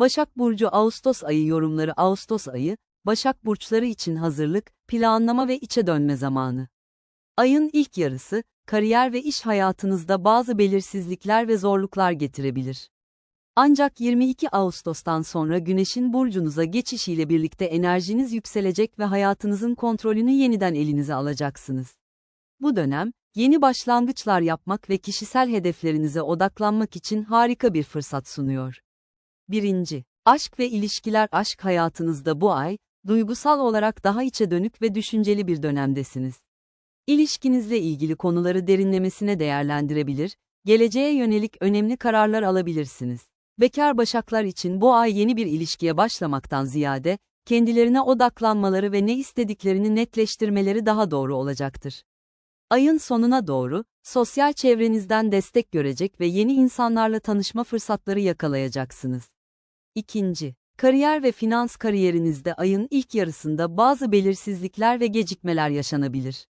Başak Burcu Ağustos ayı yorumları Ağustos ayı, Başak burçları için hazırlık, planlama ve içe dönme zamanı. Ayın ilk yarısı, kariyer ve iş hayatınızda bazı belirsizlikler ve zorluklar getirebilir. Ancak 22 Ağustos'tan sonra Güneş'in burcunuza geçişiyle birlikte enerjiniz yükselecek ve hayatınızın kontrolünü yeniden elinize alacaksınız. Bu dönem, yeni başlangıçlar yapmak ve kişisel hedeflerinize odaklanmak için harika bir fırsat sunuyor. 1. Aşk ve ilişkiler aşk hayatınızda bu ay, duygusal olarak daha içe dönük ve düşünceli bir dönemdesiniz. İlişkinizle ilgili konuları derinlemesine değerlendirebilir, geleceğe yönelik önemli kararlar alabilirsiniz. Bekar başaklar için bu ay yeni bir ilişkiye başlamaktan ziyade, kendilerine odaklanmaları ve ne istediklerini netleştirmeleri daha doğru olacaktır. Ayın sonuna doğru, sosyal çevrenizden destek görecek ve yeni insanlarla tanışma fırsatları yakalayacaksınız. İkinci, kariyer ve finans kariyerinizde ayın ilk yarısında bazı belirsizlikler ve gecikmeler yaşanabilir.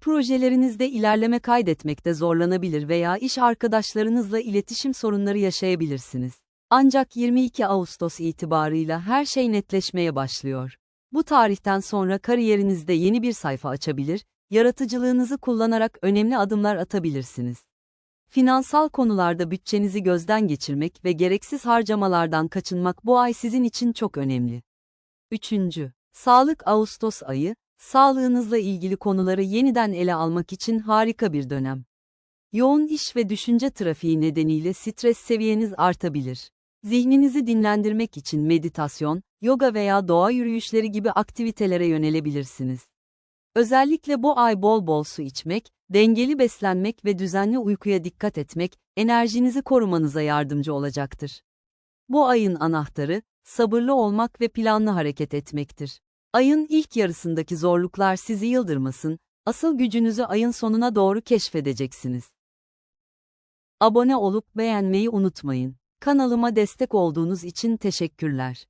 Projelerinizde ilerleme kaydetmekte zorlanabilir veya iş arkadaşlarınızla iletişim sorunları yaşayabilirsiniz. Ancak 22 Ağustos itibarıyla her şey netleşmeye başlıyor. Bu tarihten sonra kariyerinizde yeni bir sayfa açabilir, yaratıcılığınızı kullanarak önemli adımlar atabilirsiniz. Finansal konularda bütçenizi gözden geçirmek ve gereksiz harcamalardan kaçınmak bu ay sizin için çok önemli. 3. Sağlık Ağustos ayı, sağlığınızla ilgili konuları yeniden ele almak için harika bir dönem. Yoğun iş ve düşünce trafiği nedeniyle stres seviyeniz artabilir. Zihninizi dinlendirmek için meditasyon, yoga veya doğa yürüyüşleri gibi aktivitelere yönelebilirsiniz. Özellikle bu ay bol bol su içmek, dengeli beslenmek ve düzenli uykuya dikkat etmek, enerjinizi korumanıza yardımcı olacaktır. Bu ayın anahtarı, sabırlı olmak ve planlı hareket etmektir. Ayın ilk yarısındaki zorluklar sizi yıldırmasın, asıl gücünüzü ayın sonuna doğru keşfedeceksiniz. Abone olup beğenmeyi unutmayın. Kanalıma destek olduğunuz için teşekkürler.